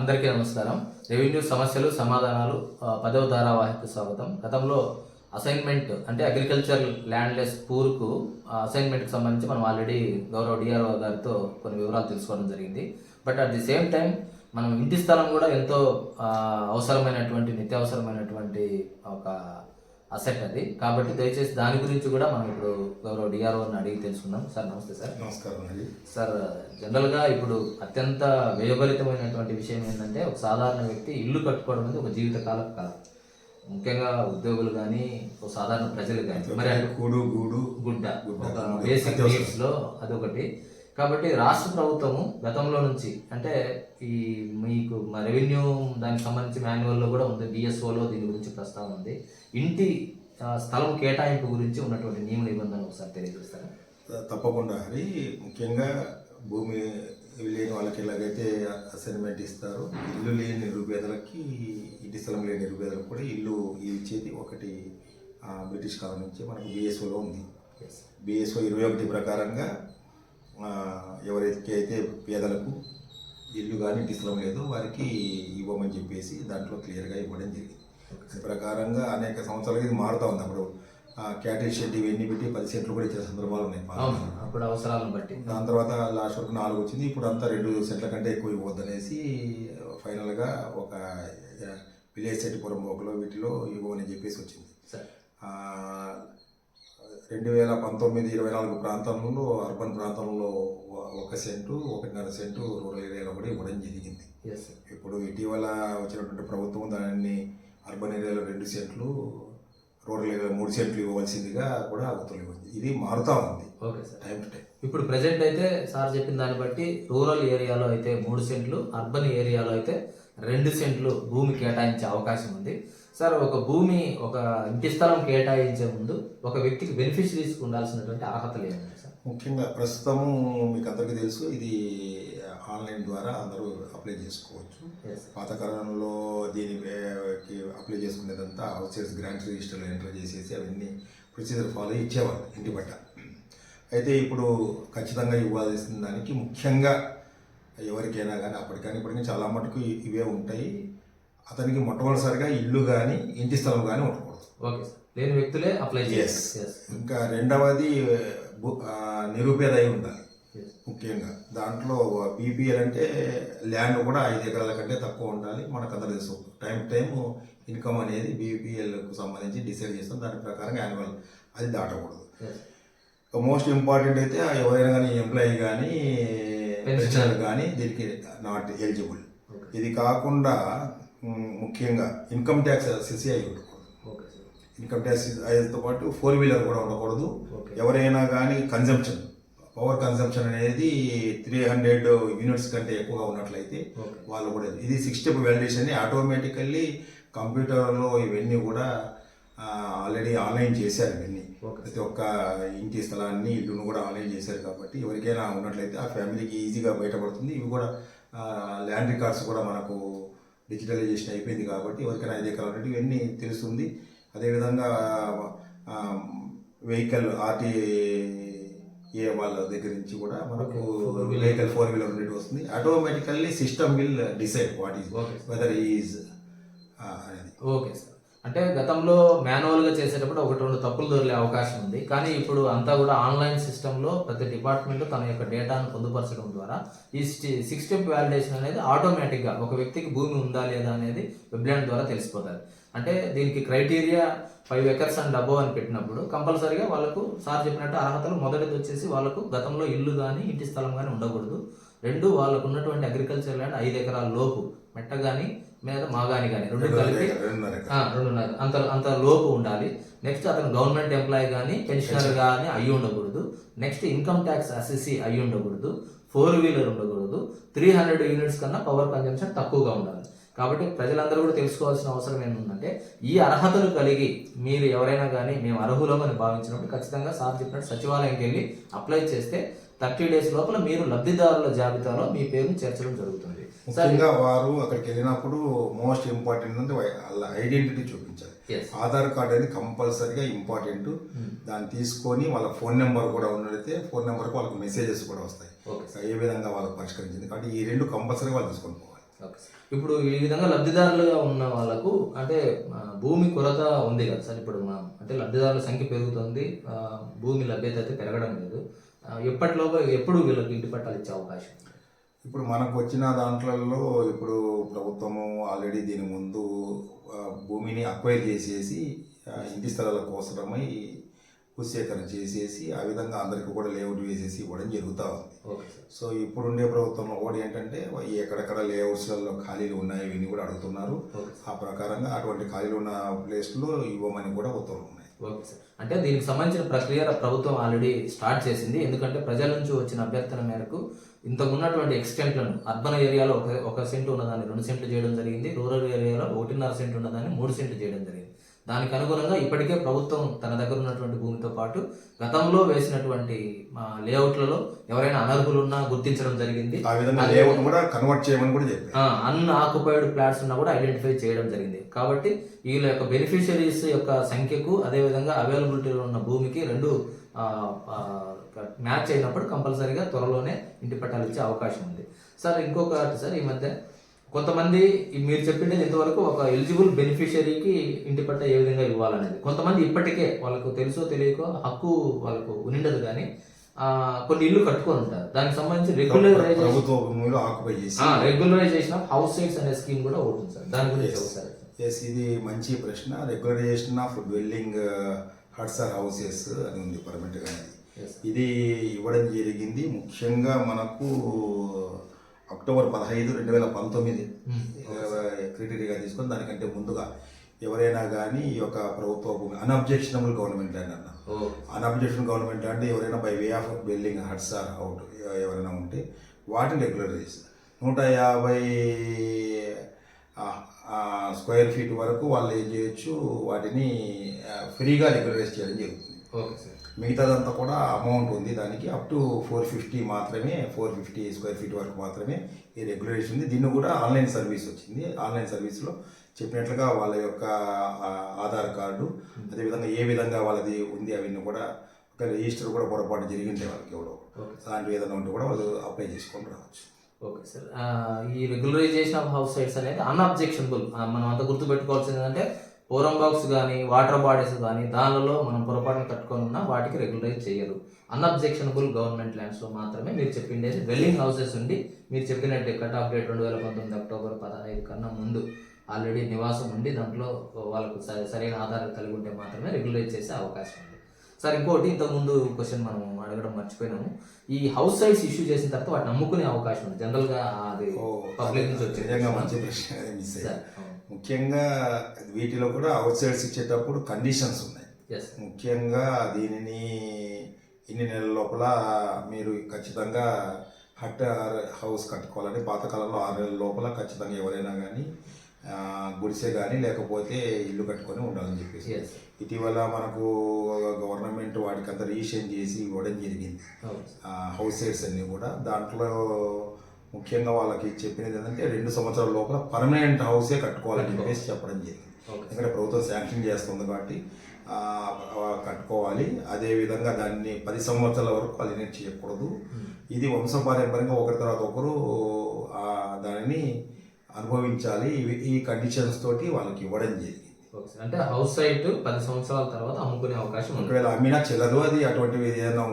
అందరికీ నమస్కారం. రెవెన్యూ సమస్యలు సమాధానాలు పదవ ధారావాహిక స్వాగతం. గతంలో అసైన్మెంట్ అంటే అగ్రికల్చర్ ల్యాండ్లెస్ పూర్కు అసైన్మెంట్కి సంబంధించి మనం ఆల్రెడీ గౌరవ డిఆర్ఓ గారితో కొన్ని వివరాలు తెలుసుకోవడం జరిగింది. But at the same time మనం ఇంటి స్థలం కూడా ఎంతో అవసరమైనటువంటి నిత్యావసరమైనటువంటి ఒక అసెట్ అది. కాబట్టి దయచేసి దాని గురించి కూడా మనం ఇప్పుడు గౌరవ డిఆర్ఓని అడిగి తెలుసుకుందాం. సార్ నమస్తే సార్. నమస్కారం అండి. సార్ జనరల్గా ఇప్పుడు అత్యంత వ్యయభరితమైనటువంటి విషయం ఏంటంటే ఒక సాధారణ వ్యక్తి ఇల్లు కట్టుకోవడం అనేది ఒక జీవితకాలం కళ. ముఖ్యంగా ఉద్యోగులు కానీ ఒక సాధారణ ప్రజలు కానీ మరి కూడు గూడు గుడ్డ. ఒక బేసిక్ నీడ్స్లో అదొకటి. కాబట్టి రాష్ట్ర ప్రభుత్వము గతంలో నుంచి అంటే ఈ మీకు మా రెవెన్యూ దానికి సంబంధించి మాన్యువల్లో కూడా ఉంది డిఎస్ఓలో దీని గురించి ప్రస్తావన ఉంది. ఇంటి స్థలం కేటాయింపు గురించి ఉన్నటువంటి నియమ నిబంధనలు ఒకసారి తెలియజేస్తారా? తప్పకుండా హరి. ముఖ్యంగా భూమి లేని వాళ్ళకి ఎలాగైతే అసైన్మెంట్ ఇస్తారో ఇల్లు లేని నిరుపేదలకి ఇంటి స్థలం లేని నిరుపేదలకు కూడా ఇల్లు ఇచ్చేది ఒకటి బ్రిటిష్ కాలం నుంచి మనకు బిఎస్ఓలో ఉంది. బిఎస్ఓ ఇరవై ఒకటి ప్రకారంగా అయితే పేదలకు ఇల్లు కానీ ఇంటి స్థలం లేదో వారికి ఇవ్వమని చెప్పేసి దాంట్లో క్లియర్గా ఇవ్వడం జరిగింది. ప్రకారంగా అనేక సంవత్సరాలుగా ఇది మారుతూ ఉంది. అప్పుడు క్యాటిల్ షెడ్ ఇవన్నీ పెట్టి పది సెంట్లు కూడా ఇచ్చే సందర్భాలు ఉన్నాయి అప్పుడు అవసరాలను బట్టి. దాని తర్వాత లాస్ట్ వరకు నాలుగు వచ్చింది. ఇప్పుడు అంతా రెండు సెంట్ల కంటే ఎక్కువ ఇవ్వద్దు అనేసి ఫైనల్గా ఒక విలేజ్ సెట్టిపురం ఒకలో వీటిలో ఇవ్వమని చెప్పేసి వచ్చింది. రెండు వేల పంతొమ్మిది ఇరవై నాలుగు ప్రాంతంలో అర్బన్ ప్రాంతంలో ఒక సెంటు ఒకటిన్నర సెంటు రూరల్ ఏరియాలో కూడా ఇవ్వడం జరిగింది. ఇప్పుడు ఇటీవల వచ్చినటువంటి ప్రభుత్వం దాన్ని అర్బన్ ఏరియాలో రెండు సెంట్లు రూరల్ ఏరియాలో మూడు సెంట్లు ఇవ్వవలసిందిగా కూడా ఉత్తర్వులు ఇది మారుతూ ఉంది. Okay sir. Time to time ఇప్పుడు ప్రజెంట్ అయితే సార్ చెప్పిన దాన్ని బట్టి రూరల్ ఏరియాలో అయితే మూడు సెంట్లు అర్బన్ ఏరియాలో అయితే రెండు సెంట్లు భూమి కేటాయించే అవకాశం ఉంది. సార్ ఒక భూమి ఒక ఇంటి స్థలం కేటాయించే ముందు ఒక వ్యక్తికి బెనిఫిషరీస్కి ఉండాల్సినటువంటి అర్హతలు ఏమున్నాయి సార్? ముఖ్యంగా ప్రస్తుతము మీకు అందరికీ తెలుసు ఇది ఆన్లైన్ ద్వారా అందరూ అప్లై చేసుకోవచ్చు. పాతకాలంలో దీనికి అప్లై చేసుకునేదంతా హౌసెస్ గ్రాంట్ రిజిస్టర్లో ఎంటర్ చేసేసి అవన్నీ ప్రొసీజర్ ఫాలో ఇచ్చేవాళ్ళు ఇంటి బట్ట అయితే ఇప్పుడు ఖచ్చితంగా ఇవ్వాల్సిన దానికి ముఖ్యంగా ఎవరికైనా కానీ అప్పటికైనా ఇప్పటికీ చాలా మటుకు ఇవే ఉంటాయి. అతనికి మొట్టమొదటిసారిగా ఇల్లు కానీ ఇంటి స్థలం కానీ ఉండకూడదు. ఓకే లేని వ్యక్తులే అప్లై. చేయాలి. ఇంకా రెండవది నిరుపేద అయి ఉండాలి. ముఖ్యంగా దాంట్లో బీపీఎల్ అంటే ల్యాండ్ కూడా ఐదు ఎకరాల కంటే తక్కువ ఉండాలి. మనకు అందరూ తెలుసు. టైం టైం ఇన్కమ్ అనేది బీపీఎల్కు సంబంధించి డిసైడ్ చేస్తాం. దాని ప్రకారం యాన్యువల్ అది దాటకూడదు. మోస్ట్ ఇంపార్టెంట్ అయితే ఎవరైనా కానీ ఎంప్లాయీ కానీ. పెన్షనర్ కానీ దీనికి నాట్ ఎలిజిబుల్. ఇది కాకుండా ముఖ్యంగా ఇన్కమ్ ట్యాక్స్ సెసి అయి ఉండకూడదు. ఇన్కమ్ ట్యాక్స్ అయ్యేతో పాటు ఫోర్ వీలర్ కూడా ఉండకూడదు. ఎవరైనా కానీ కన్జంప్షన్ పవర్ కన్జంప్షన్ అనేది త్రీ హండ్రెడ్ యూనిట్స్ కంటే ఎక్కువగా ఉన్నట్లయితే వాళ్ళు కూడా ఇది సిక్స్ స్టెప్ వ్యాలిడేషన్ ఆటోమేటికల్లీ కంప్యూటర్లో ఇవన్నీ కూడా ఆల్రెడీ ఆన్లైన్ చేశారు ఇవన్నీ. ప్రతి ఒక్క ఇంటి స్థలాన్ని ఇల్లును కూడా ఆన్లైన్ చేశారు కాబట్టి ఎవరికైనా ఉన్నట్లయితే ఆ ఫ్యామిలీకి ఈజీగా బయటపడుతుంది. ఇవి కూడా ల్యాండ్ రికార్డ్స్ కూడా మనకు డిజిటలైజేషన్ అయిపోయింది కాబట్టి ఎవరికైనా ఐదు ఎకరాలు ఉన్నట్టు ఇవన్నీ తెలుస్తుంది. అదేవిధంగా వెహికల్ ఆర్టీ ఏ వాళ్ళ దగ్గర నుంచి కూడా మనకు. వెహికల్ ఫోర్ వీలర్ ఉండేది వస్తుంది. Automatically system will decide what is whether is అనేది. ఓకే సార్ అంటే గతంలో మాన్యువల్గా చేసేటప్పుడు ఒకటి రెండు తప్పులు దొరికే అవకాశం ఉంది. కానీ ఇప్పుడు అంతా కూడా ఆన్లైన్ సిస్టంలో ప్రతి డిపార్ట్మెంట్ తన యొక్క డేటాను పొందుపరచడం ద్వారా ఈ సిక్స్ స్టెప్ వ్యాలిడేషన్ అనేది ఆటోమేటిక్గా ఒక వ్యక్తికి భూమి ఉందా లేదా అనేది వెబ్లైన్ ద్వారా తెలిసిపోతుంది. అంటే దీనికి criteria five acres and above అని పెట్టినప్పుడు కంపల్సరీగా వాళ్ళకు సార్ చెప్పినట్టు అర్హతలు మొదటిది వచ్చేసి వాళ్ళకు గతంలో ఇల్లు కానీ ఇంటి స్థలం కానీ ఉండకూడదు. రెండు వాళ్ళకు ఉన్నటువంటి అగ్రికల్చర్ ల్యాండ్ ఐదు ఎకరాల లోపు మెట్ట కానీ మీద మాగాని కానీ రెండు కలిపి రెండున్నర అంత అంత లోపు ఉండాలి. నెక్స్ట్ అతను గవర్నమెంట్ ఎంప్లాయీ కానీ పెన్షనర్ కానీ అయ్యి ఉండకూడదు. నెక్స్ట్ ఇన్కమ్ ట్యాక్స్ అసెసి అయ్యి ఉండకూడదు. ఫోర్ వీలర్ ఉండకూడదు. త్రీ హండ్రెడ్ యూనిట్స్ కన్నా పవర్ కన్జంప్షన్ తక్కువగా ఉండాలి. కాబట్టి ప్రజలందరూ కూడా తెలుసుకోవాల్సిన అవసరం ఏంటంటే ఈ అర్హతలు కలిగి మీరు ఎవరైనా కానీ మేము అర్హులమని భావించినప్పుడు ఖచ్చితంగా సార్ చెప్పినట్టు సచివాలయంకి వెళ్ళి అప్లై చేస్తే థర్టీ డేస్ లోపల మీరు లబ్ధిదారుల జాబితాలో మీ పేరుని చేర్చడం జరుగుతుంది. ముఖ్యంగా వారు అక్కడికి వెళ్ళినప్పుడు మోస్ట్ ఇంపార్టెంట్ అంటే వాళ్ళ ఐడెంటిటీ చూపించాలి. ఆధార్ కార్డ్ అనేది కంపల్సరీగా ఇంపార్టెంట్. దాన్ని తీసుకొని వాళ్ళ ఫోన్ నెంబర్ కూడా ఉన్నట్లయితే ఫోన్ నెంబర్కి వాళ్ళకి మెసేజెస్ కూడా వస్తాయి. ఓకే ఏ విధంగా వాళ్ళకి పరిష్కరించింది. కాబట్టి ఈ రెండు కంపల్సరీగా వాళ్ళు తీసుకొని పోవాలి. ఇప్పుడు ఈ విధంగా లబ్ధిదారులుగా ఉన్న వాళ్ళకు అంటే భూమి కొరత ఉంది కదా సార్. ఇప్పుడు మనం అంటే లబ్ధిదారుల సంఖ్య పెరుగుతుంది. భూమి లభ్యత అయితే పెరగడం లేదు. ఎప్పటిలోగా ఎప్పుడు వీళ్ళకి ఇంటి పట్టాలు ఇచ్చే అవకాశం ఇప్పుడు మనకు వచ్చిన దాంట్లలో ఇప్పుడు ప్రభుత్వము ఆల్రెడీ దీని ముందు భూమిని అక్వైర్ చేసేసి ఇంటి స్థలాల కోసమై భూసేకరణ చేసేసి ఆ విధంగా అందరికీ కూడా లేఅవుట్ వేసేసి ఇవ్వడం జరుగుతూ ఉంది. సో ఇప్పుడుండే ప్రభుత్వంలో కూడా ఏంటంటే ఎక్కడెక్కడ లేఅవుట్స్లలో ఖాళీలు ఉన్నాయి ఇవన్నీ కూడా అడుగుతున్నారు. ఆ ప్రకారంగా అటువంటి ఖాళీలు ఉన్న ప్లేస్లో ఇవ్వమని కూడా ఉత్తర్వులు ఉన్నాయి. Okay sir. అంటే దీనికి సంబంధించిన ప్రక్రియ ప్రభుత్వం ఆల్రెడీ స్టార్ట్ చేసింది. ఎందుకంటే ప్రజల నుంచి వచ్చిన అభ్యర్థన మేరకు ఇంతకు ఉన్నటువంటి ఎక్స్టెంట్లను అర్బన్ ఏరియాలో ఒక ఒక సెంటు ఉన్నదాన్ని రెండు సెంట్లు చేయడం జరిగింది. రూరల్ ఏరియాలో ఒకటిన్నర సెంటు ఉన్నదాన్ని మూడు సెంట్లు చేయడం జరిగింది. దానికి అనుగుణంగా ఇప్పటికే ప్రభుత్వం తన దగ్గర ఉన్నటువంటి భూమితో పాటు గతంలో వేసినటువంటి లేఅవుట్లలో ఎవరైనా అనర్హులు ఉన్నా గుర్తించడం జరిగింది. కన్వర్ట్ చేయమని కూడా అన్ ఆక్యుపైడ్ ప్లాట్స్ ఉన్నా కూడా ఐడెంటిఫై చేయడం జరిగింది. కాబట్టి వీళ్ళ యొక్క బెనిఫిషరీస్ యొక్క సంఖ్యకు అదేవిధంగా అవైలబిలిటీలో ఉన్న భూమికి రెండు మ్యాచ్ అయినప్పుడు కంపల్సరీగా త్వరలోనే ఇంటి పట్టాలు ఇచ్చే అవకాశం ఉంది. సార్ ఇంకొకటి సార్ ఈ మధ్య కొంతమంది మీరు చెప్పిండేది ఇంతవరకు ఒక ఎలిజిబుల్ బెనిఫిషరీకి ఇంటి పట్ట ఏ విధంగా ఇవ్వాలనేది. కొంతమంది ఇప్పటికే వాళ్ళకు తెలుసో తెలియకో హక్కు వాళ్ళకు ఉండిండదు కానీ కొన్ని ఇల్లు కట్టుకొని ఉంటారు. దానికి సంబంధించి regularisation regularisation of house sites అనే స్కీమ్ కూడా ఉంటుంది సార్. దాని గురించి ఒకసారి ఎస్ ఇది మంచి ప్రశ్న. Regularisation of dwelling huts or houses అని ఉంది పర్మనెంట్గా. ఇది ఇవ్వడం జరిగింది. ముఖ్యంగా మనకు అక్టోబర్ పదహైదు రెండు వేల పంతొమ్మిది క్రిటరీగా తీసుకొని దానికంటే ముందుగా ఎవరైనా కానీ ఈ యొక్క ప్రభుత్వ భూమి అన్అబ్జెక్షనబుల్ గవర్నమెంట్ ల్యాండ్ అన్న. అన్అబ్జెక్షన్ గవర్నమెంట్ అంటే ఎవరైనా by way of building huts or out ఎవరైనా ఉంటే వాటిని రెగ్యులరైజ్ నూట యాభై స్క్వేర్ ఫీట్ వరకు వాళ్ళు ఏం చేయొచ్చు? వాటిని ఫ్రీగా రెగ్యులరైజ్ చేయడం జరుగుతుంది. Okay sir. మిగతాదంతా కూడా అమౌంట్ ఉంది. దానికి అప్ టు ఫోర్ ఫిఫ్టీ మాత్రమే ఫోర్ ఫిఫ్టీ స్క్వేర్ ఫీట్ వరకు మాత్రమే ఈ రెగ్యులేషన్ ఉంది. దీన్ని కూడా ఆన్లైన్ సర్వీస్ వచ్చింది. ఆన్లైన్ సర్వీస్లో చెప్పినట్లుగా వాళ్ళ యొక్క ఆధార్ కార్డు అదేవిధంగా ఏ విధంగా వాళ్ళది ఉంది అవన్నీ కూడా ఒక రిజిస్టర్ కూడా పొరపాటు జరిగింటే వాళ్ళకి ఎవడో అలాంటివి ఏదైనా ఉంటే కూడా వాళ్ళు అప్లై చేసుకొని రావచ్చు. ఓకే సార్ ఈ రెగ్యులరైజేషన్ ఆఫ్ హౌస్ సైట్స్ అనేది అన్అబ్జెక్షనబుల్ మనం అంతా గుర్తుపెట్టుకోవాల్సింది ఏంటంటే పోరం బాక్స్ కానీ వాటర్ బాడీస్ కానీ దానిలో మనం పొరపాటున కట్టుకొని ఉన్నా వాటికి రెగ్యులరైజ్ చేయరు. అన్అబ్జెక్షనబుల్ గవర్నమెంట్ ల్యాండ్స్లో మాత్రమే మీరు చెప్పిండేది. వెల్లింగ్ హౌసెస్ ఉండి మీరు చెప్పినట్టు కట్ ఆఫ్ డేట్ రెండు వేల పంతొమ్మిది అక్టోబర్ పదహైదు కన్నా ముందు ఆల్రెడీ నివాసం ఉండి దాంట్లో వాళ్ళకు సరైన ఆధారం కలిగి ఉంటే మాత్రమే రెగ్యులరైజ్ చేసే అవకాశం ఉంది. సార్ ఇంకోటి ఇంతకుముందు క్వశ్చన్ మనం అడగడం మర్చిపోయినాము. ఈ హౌస్ సైట్స్ ఇష్యూ చేసిన తర్వాత వాటిని అమ్ముకునే అవకాశం ఉంది. జనరల్గా అది పబ్లిక్ నుంచి వచ్చే మంచి ప్రశ్న. ముఖ్యంగా వీటిలో కూడా అవుట్ సైడ్స్ ఇచ్చేటప్పుడు కండిషన్స్ ఉన్నాయి. ముఖ్యంగా దీనిని ఇన్ని నెలల లోపల మీరు ఖచ్చితంగా హట్ హౌస్ కట్టుకోవాలని పాతకాలంలో ఆరు నెలల లోపల ఖచ్చితంగా ఎవరైనా కానీ గుడిసె కానీ లేకపోతే ఇల్లు కట్టుకొని ఉండాలని చెప్పేసి. ఇటీవల మనకు గవర్నమెంట్ వాటికి అంతా రిజిస్ట్రేషన్ చేసి ఇవ్వడం జరిగింది. హౌస్ సైట్స్ అన్నీ కూడా. దాంట్లో ముఖ్యంగా వాళ్ళకి చెప్పినది ఏంటంటే రెండు సంవత్సరాల లోపల పర్మనెంట్ హౌసే కట్టుకోవాలని చెప్పేసి చెప్పడం జరిగింది. ఓకే. ఎందుకంటే ప్రభుత్వం శాంక్షన్ చేస్తుంది కాబట్టి కట్టుకోవాలి. అదే విధంగా దాన్ని పది సంవత్సరాల వరకు అలినేట్ చేయకూడదు. ఇది వంశపారంపర్యంగా ఒకరి తర్వాత ఒకరు దానిని అనుభవించాలి. ఈ కండిషన్స్ తోటి వాళ్ళకి ఇవ్వడం జరిగింది. అంటే హౌస్ సైట్ పది సంవత్సరాల తర్వాత అమ్ముకునే అవకాశం ఉంది. ఒకవేళ అమ్మినా చెల్లదు అది అటువంటివి ఏదైనా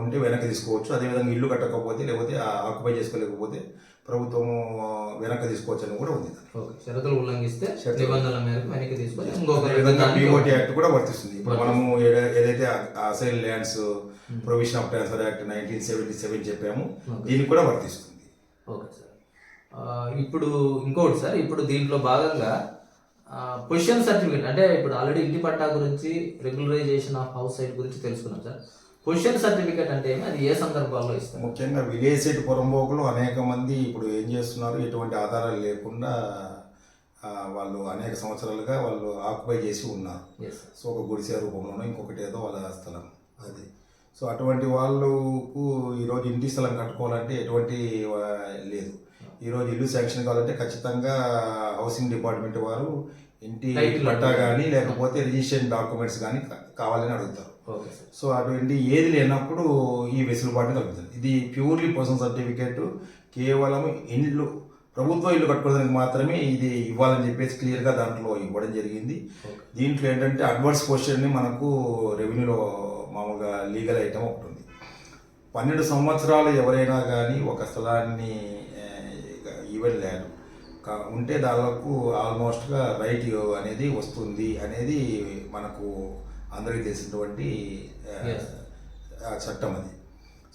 ఉంటే వెనక్కి తీసుకోవచ్చు. అదేవిధంగా ఇల్లు కట్టకపోతే లేకపోతే ఆక్యుపై చేసుకోలేకపోతే ప్రభుత్వము వెనక్కి తీసుకోవచ్చు అని కూడా ఉంది ఓకే. షరతులు ఉల్లంఘిస్తే. నిబంధనల మేరకు వెనక్కి తీసుకొని ఇంకొక పిఓటి యాక్ట్ కూడా వర్తిస్తుంది. ఇప్పుడు మనము ఏదైతే assail lands provision of transfer act nineteen seventy seven చెప్పాము దీనికి కూడా వర్తిస్తుంది. Okay sir. ఇప్పుడు ఇంకోటి సార్ ఇప్పుడు దీంట్లో భాగంగా పొజిషన్ సర్టిఫికేట్ అంటే ఇప్పుడు ఆల్రెడీ ఇంటి పట్టా గురించి రెగ్యులరైజేషన్ ఆఫ్ హౌస్ సైట్ గురించి తెలుసుకున్నాం సార్. పొజిషన్ సర్టిఫికేట్ అంటే ఏమి? అది ఏ సందర్భాల్లో ఇస్తారు? ముఖ్యంగా విలేజ్ సైడ్ పురంబోకులు అనేక మంది ఇప్పుడు ఏం చేస్తున్నారు? ఎటువంటి ఆధారాలు లేకుండా వాళ్ళు అనేక సంవత్సరాలుగా వాళ్ళు ఆక్యుపై చేసి ఉన్నారు. సో ఒక గుడిసె రూపంలోనో ఇంకొకటి ఏదో వాళ్ళ స్థలం అది. సో అటువంటి వాళ్ళకు ఈరోజు ఇంటి స్థలం కట్టుకోవాలంటే ఎటువంటి లేదు. ఈరోజు ఇల్లు శాంక్షన్ కావాలంటే ఖచ్చితంగా హౌసింగ్ డిపార్ట్మెంట్ వారు ఇంటి పట్టా కానీ లేకపోతే రిజిస్ట్రేషన్ డాక్యుమెంట్స్ కానీ కావాలని అడుగుతారు. సో అటువంటి ఏది లేనప్పుడు ఈ వెసులుబాటు కలుగుతుంది ఇది ప్యూర్లీ పర్సనల్ సర్టిఫికేట్. కేవలం ఇండ్లు ప్రభుత్వ ఇల్లు కట్టుకోవడానికి మాత్రమే ఇది ఇవ్వాలని చెప్పేసి క్లియర్గా దాంట్లో ఇవ్వడం జరిగింది. దీంట్లో ఏంటంటే అడ్వాన్స్ క్వశ్చన్ని మనకు రెవెన్యూలో మామూలుగా లీగల్ ఐటమ్ ఒకటి ఉంది. పన్నెండు సంవత్సరాలు ఎవరైనా కానీ ఒక స్థలాన్ని కా- ఉంటే దాదాపు ఆల్మోస్ట్గా రైట్ అనేది వస్తుంది అనేది మనకు అందరికీ తెలిసినటువంటి చట్టం అది.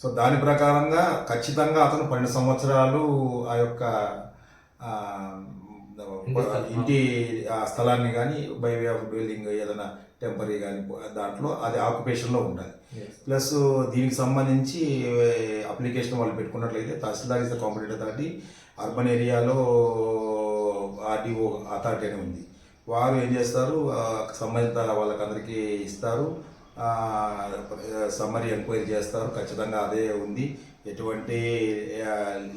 సో దాని ప్రకారంగా ఖచ్చితంగా అతను పన్నెండు సంవత్సరాలు ఆ యొక్క. ఇంటి ఆ స్థలాన్ని కానీ బై వే ఆఫ్ బిల్డింగ్ ఏదైనా టెంపరీ కానీ దాంట్లో అది ఆక్యుపేషన్లో ఉండాలి. ప్లస్ దీనికి సంబంధించి అప్లికేషన్ వాళ్ళు పెట్టుకున్నట్లయితే tahsildar is the competent authority. Urban ఏరియాలో ఆర్డీఓ అథారిటీ అని ఉంది. వారు ఏం చేస్తారు? సంబంధిత వాళ్ళకందరికీ ఇస్తారు. సమ్మరీ ఎంక్వైరీ చేస్తారు. ఖచ్చితంగా అదే ఉంది. ఎటువంటి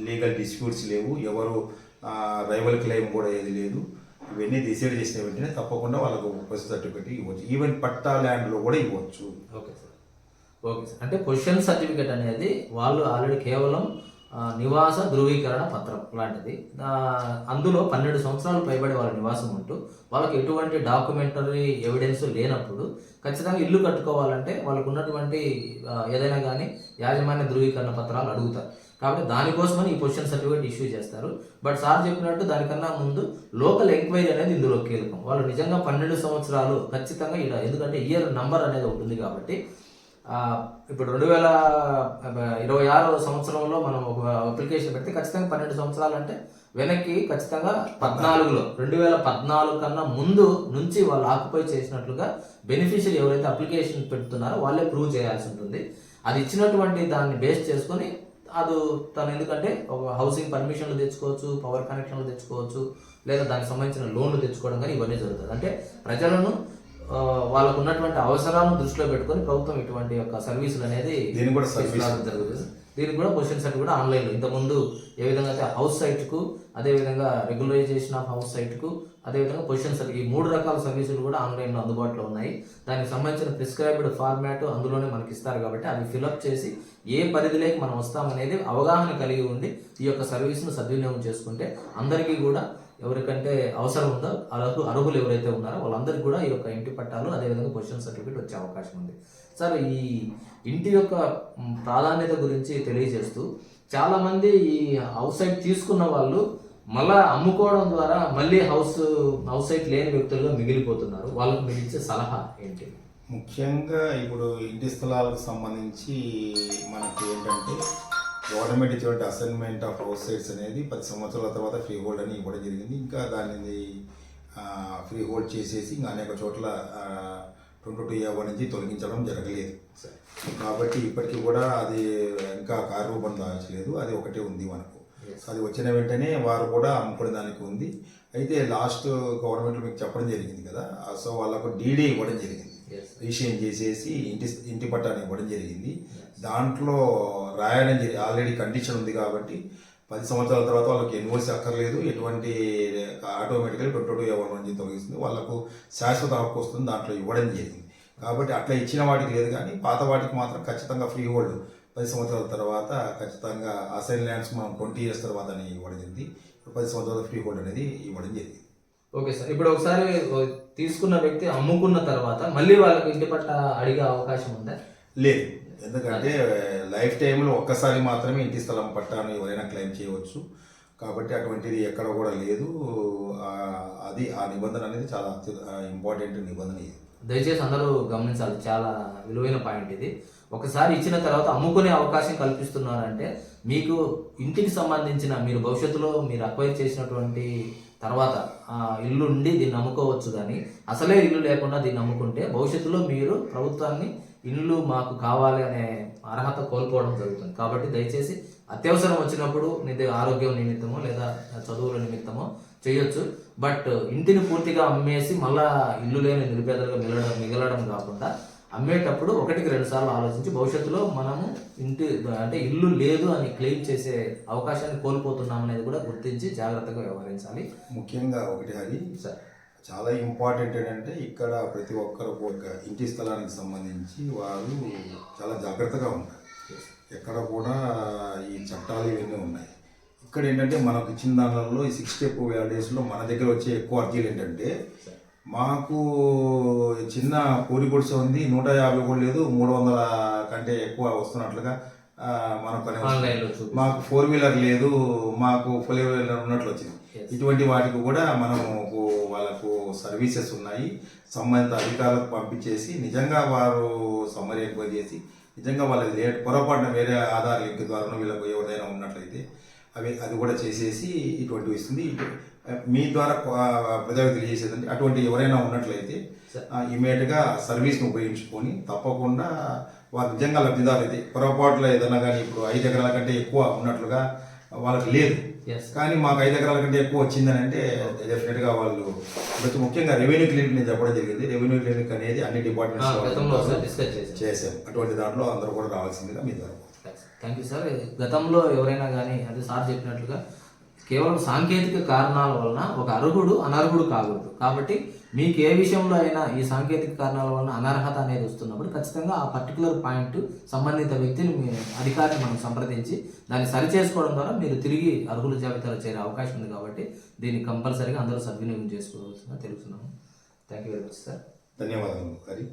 లీగల్ డిస్ప్యూట్స్ లేవు. ఎవరు రైవల్ క్లెయిమ్ కూడా ఏది లేదు. ఇవన్నీ డిసైడ్ చేసిన వెంటనే తప్పకుండా వాళ్ళకు పొజిషన్ సర్టిఫికేట్ ఇవ్వచ్చు. ఈవెన్ పట్టా ల్యాండ్లో కూడా ఇవ్వచ్చు. Okay sir. Okay sir. అంటే పొజిషన్ సర్టిఫికేట్ అనేది వాళ్ళు ఆల్రెడీ కేవలం నివాస ధృవీకరణ పత్రం లాంటిది. అందులో పన్నెండు సంవత్సరాలు పైబడి వాళ్ళ నివాసం ఉంటూ వాళ్ళకి ఎటువంటి డాక్యుమెంటరీ ఎవిడెన్స్ లేనప్పుడు ఖచ్చితంగా ఇల్లు కట్టుకోవాలంటే వాళ్ళకు ఉన్నటువంటి ఏదైనా కానీ యాజమాన్య ధృవీకరణ పత్రాలు అడుగుతారు. కాబట్టి దానికోసమని ఈ పొజిషన్ సర్టిఫికేట్ ఇష్యూ చేస్తారు. బట్ సార్ చెప్పినట్టు దానికన్నా ముందు లోకల్ ఎంక్వైరీ అనేది ఇందులో కీలకం. వాళ్ళు నిజంగా పన్నెండు సంవత్సరాలు ఖచ్చితంగా ఇలా ఎందుకంటే ఇయర్ నంబర్ అనేది ఉంటుంది కాబట్టి ఇప్పుడు రెండు వేల ఇరవై ఆరో సంవత్సరంలో మనం ఒక అప్లికేషన్ పెడితే ఖచ్చితంగా పన్నెండు సంవత్సరాలు అంటే వెనక్కి ఖచ్చితంగా పద్నాలుగులో రెండు వేల పద్నాలుగు కన్నా ముందు నుంచి వాళ్ళు ఆక్యుపై చేసినట్లుగా బెనిఫిషియరీ ఎవరైతే అప్లికేషన్ పెడుతున్నారో వాళ్ళే ప్రూవ్ చేయాల్సి ఉంటుంది. అది ఇచ్చినటువంటి దాన్ని బేస్ చేసుకొని అది తను ఎందుకంటే ఒక హౌసింగ్ పర్మిషన్లు తెచ్చుకోవచ్చు పవర్ కనెక్షన్లు తెచ్చుకోవచ్చు లేదా దానికి సంబంధించిన లోన్లు తెచ్చుకోవడం కానీ ఇవన్నీ జరుగుతుంది అంటే ప్రజలను వాళ్ళకు ఉన్నటువంటి అవసరాలను దృష్టిలో పెట్టుకొని ప్రభుత్వం ఇటువంటి యొక్క సర్వీసులు అనేది దీనికి కూడా జరుగుతుంది. దీనికి కూడా క్వశ్చన్ సెట్ కూడా ఆన్లైన్లో ఇంతకుముందు ఏ విధంగా అయితే హౌస్ సైట్కు అదేవిధంగా రెగ్యులరైజేషన్ ఆఫ్ హౌస్ సైట్కు అదేవిధంగా సెట్ ఈ మూడు రకాల సర్వీసులు కూడా ఆన్లైన్లో అందుబాటులో ఉన్నాయి. దానికి సంబంధించిన ప్రిస్క్రైబ్డ్ ఫార్మాట్ అందులోనే మనకి ఇస్తారు కాబట్టి అవి ఫిలప్ చేసి ఏ పరిధిలోకి మనం వస్తామనేది అవగాహన కలిగి ఉండి ఈ యొక్క సర్వీస్ను సద్వినియోగం చేసుకుంటే అందరికీ కూడా ఎవరికంటే అవసరం ఉందో అర్హు అర్హులు ఎవరైతే ఉన్నారో వాళ్ళందరికీ కూడా ఈ యొక్క ఇంటి పట్టాలు అదేవిధంగా పొజిషన్ సర్టిఫికేట్ వచ్చే అవకాశం ఉంది. సార్ ఈ ఇంటి యొక్క ప్రాధాన్యత గురించి తెలియజేస్తూ చాలామంది ఈ హౌస్ సైట్ తీసుకున్న వాళ్ళు మళ్ళా అమ్ముకోవడం ద్వారా మళ్ళీ హౌస్ హౌస్ సైట్ లేని వ్యక్తులుగా మిగిలిపోతున్నారు. వాళ్ళకి మీరు ఇచ్చే సలహా ఏంటి? ముఖ్యంగా ఇప్పుడు ఇంటి స్థలాలకు సంబంధించి మనకి ఏంటంటే గవర్నమెంట్ ఇచ్చినటువంటి అసైన్మెంట్ ఆఫ్ హౌస్ సైట్స్ అనేది పది సంవత్సరాల తర్వాత ఫ్రీ హోల్డ్ అని ఇవ్వడం జరిగింది. ఇంకా దానిని ఫ్రీ హోల్డ్ చేసేసి ఇంకా అనేక చోట్ల ట్వంటీ టూ ఇయర్ నుంచి తొలగించడం జరగలేదు. కాబట్టి ఇప్పటికీ కూడా అది ఇంకా కార్యరూపం దాచలేదు. అది ఒకటే ఉంది మనకు. అది వచ్చిన వెంటనే వారు కూడా అమ్ముకునే దానికి ఉంది. అయితే లాస్ట్ గవర్నమెంట్ మీకు చెప్పడం జరిగింది కదా. సో వాళ్ళకు డీడీ ఇవ్వడం జరిగింది. రిజిస్ట్రేషన్ చేసేసి ఇంటి ఇంటి పట్టాన్ని ఇవ్వడం జరిగింది. దాంట్లో రాయడం జరిగి ఆల్రెడీ కండిషన్ ఉంది కాబట్టి పది సంవత్సరాల తర్వాత వాళ్ళకి ఎన్ఓసి అక్కర్లేదు. ఎటువంటి ఆటోమేటిక్గా ట్వంటీ టూ ఎవరి నుంచి తొలగిస్తుంది. వాళ్ళకు శాశ్వత హక్కు వస్తుంది దాంట్లో ఇవ్వడం జరిగింది. కాబట్టి అట్లా ఇచ్చిన వాటికి లేదు కానీ పాత వాటికి మాత్రం ఖచ్చితంగా ఫ్రీ హోల్డ్ పది సంవత్సరాల తర్వాత ఖచ్చితంగా అసైన్ ల్యాండ్స్ మనం ట్వంటీ ఇయర్స్ తర్వాత ఇవ్వడం జరిగింది. పది సంవత్సరాల ఫ్రీ హోల్డ్ అనేది ఇవ్వడం జరిగింది. ఓకే సార్ ఇప్పుడు ఒకసారి తీసుకున్న వ్యక్తి అమ్ముకున్న తర్వాత మళ్ళీ వాళ్ళకి ఇంటి పట్ట అడిగే అవకాశం ఉందా? లేదు. ఎందుకంటే లైఫ్ టైంలో ఒక్కసారి మాత్రమే ఇంటి స్థలం పట్టాను ఎవరైనా క్లెయిమ్ చేయవచ్చు. కాబట్టి అటువంటిది ఎక్కడ కూడా లేదు. అది ఆ నిబంధన అనేది చాలా ఇంపార్టెంట్ నిబంధన ఇది. దయచేసి అందరూ గమనించాలి. చాలా విలువైన పాయింట్ ఇది. ఒకసారి ఇచ్చిన తర్వాత అమ్ముకునే అవకాశం కల్పిస్తున్నారంటే మీకు ఇంటికి సంబంధించిన మీరు భవిష్యత్తులో మీరు అక్వైర్ చేసినటువంటి తర్వాత ఆ ఇల్లు ఉండి దీన్ని అమ్ముకోవచ్చు కానీ అసలే ఇల్లు లేకుండా దీన్ని అమ్ముకుంటే భవిష్యత్తులో మీరు ప్రభుత్వాన్ని ఇల్లు మాకు కావాలి అనే అర్హత కోల్పోవడం జరుగుతుంది. కాబట్టి దయచేసి అత్యవసరం వచ్చినప్పుడు నిధి ఆరోగ్యం నిమిత్తమో లేదా చదువుల నిమిత్తమో చేయొచ్చు. బట్ ఇంటిని పూర్తిగా అమ్మేసి మళ్ళా ఇల్లు లేని నిరుపేదలుగా మిగలడం మిగలడం కాకుండా అమ్మేటప్పుడు ఒకటికి రెండు సార్లు ఆలోచించి భవిష్యత్తులో మనము ఇంటి అంటే ఇల్లు లేదు అని క్లెయిమ్ చేసే అవకాశాన్ని కోల్పోతున్నాం అనేది కూడా గుర్తించి జాగ్రత్తగా వ్యవహరించాలి. ముఖ్యంగా ఒకటి సార్. చాలా ఇంపార్టెంట్ ఏంటంటే ఇక్కడ ప్రతి ఒక్కరు ఒక ఇంటి స్థలానికి సంబంధించి వారు చాలా జాగ్రత్తగా ఉంటారు. ఎక్కడ కూడా ఈ చట్టాలు ఇవన్నీ ఉన్నాయి. ఇక్కడ ఏంటంటే మనకు ఇచ్చిన దానిలో ఈ సిక్స్ స్టెప్ డేస్లో మన దగ్గర వచ్చే ఎక్కువ అర్జీలు ఏంటంటే మాకు చిన్న పూరి గుడిసె ఉంది. నూట యాభై కూడా లేదు. మూడు వందల కంటే ఎక్కువ వస్తున్నట్లుగా మనకు మాకు ఫోర్ వీలర్ లేదు. మాకు ఫోర్ వీలర్ ఉన్నట్లు వచ్చింది. ఇటువంటి వాటికి కూడా మనము వాళ్ళకు సర్వీసెస్ ఉన్నాయి. సంబంధిత అధికారులకు పంపించేసి నిజంగా వారు సమ్మరీ ఎంక్వైరీ చేసి నిజంగా వాళ్ళకి లేట్ పొరపాటున వేరే ఆధార్ లింక్ ద్వారా వీళ్ళకు ఎవరైనా ఉన్నట్లయితే అవి అది కూడా చేసేసి ఇటువంటివి ఇస్తుంది. మీ ద్వారా ప్రజలకు తెలియజేసేదంటే అటువంటి ఎవరైనా ఉన్నట్లయితే. ఇమీడియట్గా సర్వీస్ని ఉపయోగించుకొని తప్పకుండా వారు నిజంగా లబ్ధిదారు అయితే పొరపాటులో ఏదైనా కానీ ఇప్పుడు ఐదు ఎకరాల కంటే ఎక్కువ ఉన్నట్లుగా వాళ్ళకి లేదు. కానీ మాకు ఐదు ఎకరాల కంటే ఎక్కువ వచ్చిందని అంటే డెఫినెట్గా వాళ్ళు ఇప్పుడు ముఖ్యంగా రెవెన్యూ క్లినిక్ నేను చెప్పడం జరిగింది. రెవెన్యూ క్లినిక్ అనేది అన్ని డిపార్ట్మెంట్స్ చేసాం అటువంటి దాంట్లో అందరూ కూడా రావాల్సిందిగా మీ ద్వారా థ్యాంక్ యూ సార్ గతంలో ఎవరైనా కానీ అదే సార్ చెప్పినట్లుగా కేవలం సాంకేతిక కారణాల వలన ఒక అర్హుడు అనర్హుడు కాకూడదు. కాబట్టి మీకు ఏ విషయంలో అయినా ఈ సాంకేతిక కారణాల వలన అనర్హత అనేది వస్తున్నప్పుడు ఖచ్చితంగా ఆ పర్టికులర్ పాయింట్ సంబంధిత వ్యక్తిని మీ అధికారిని మనం సంప్రదించి దాన్ని సరి చేసుకోవడం ద్వారా మీరు తిరిగి అర్హుల జాబితాలో చేరే అవకాశం ఉంది కాబట్టి దీన్ని కంపల్సరీగా అందరూ సద్వినియోగం చేసుకోవాల్సిన తెలుస్తున్నాము thank you very much sir ధన్యవాదాలు హరి.